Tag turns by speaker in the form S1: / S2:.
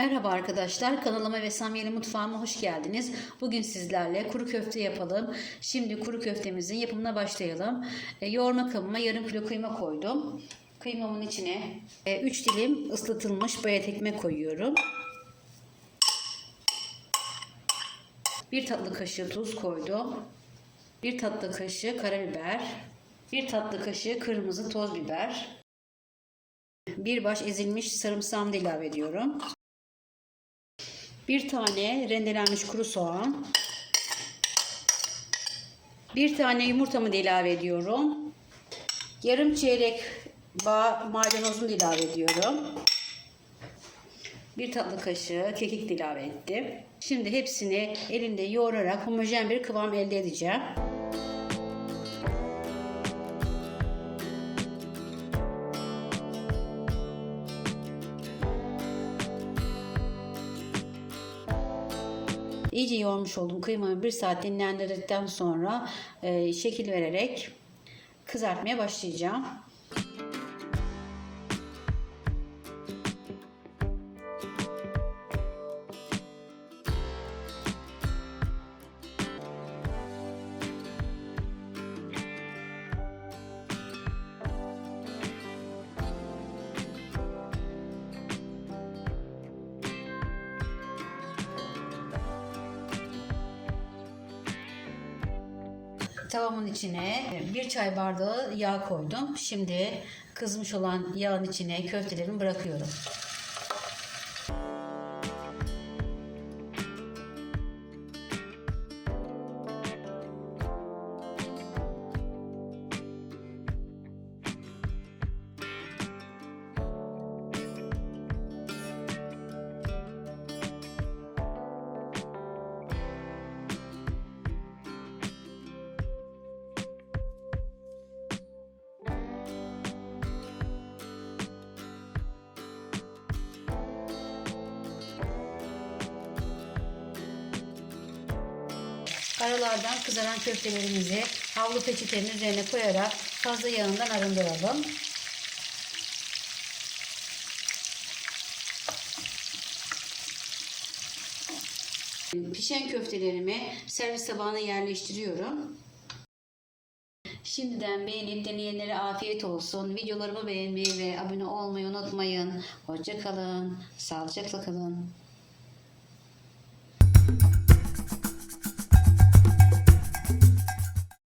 S1: Merhaba arkadaşlar, kanalıma ve Samyeli Mutfağıma hoş geldiniz. Bugün sizlerle kuru köfte yapalım. Şimdi kuru köftemizin yapımına başlayalım. E, yoğurma kabıma yarım kilo kıyma koydum. Kıymamın içine 3 dilim ıslatılmış bayat ekmek koyuyorum. 1 tatlı kaşığı tuz koydum. 1 tatlı kaşığı karabiber. 1 tatlı kaşığı kırmızı toz biber. Bir baş ezilmiş sarımsağımı da ilave ediyorum. Bir tane rendelenmiş kuru soğan. Bir tane yumurtamı da ilave ediyorum. Yarım çeyrek bağ maydanozumu da ilave ediyorum. Bir tatlı kaşığı kekik de ilave ettim. Şimdi hepsini elimde yoğurarak homojen bir kıvam elde edeceğim. İyice yoğurmuş olduğum kıymayı bir saat dinlendirdikten sonra e, şekil vererek kızartmaya başlayacağım. Tavamın içine bir çay bardağı yağ koydum. Şimdi kızmış olan yağın içine köftelerimi bırakıyorum. Aralardan kızaran köftelerimizi havlu peçetenin üzerine koyarak fazla yağından arındıralım. Pişen köftelerimi servis tabağına yerleştiriyorum. Şimdiden beğenip deneyenlere afiyet olsun. Videolarımı beğenmeyi ve abone olmayı unutmayın. Hoşça kalın. Sağlıcakla kalın.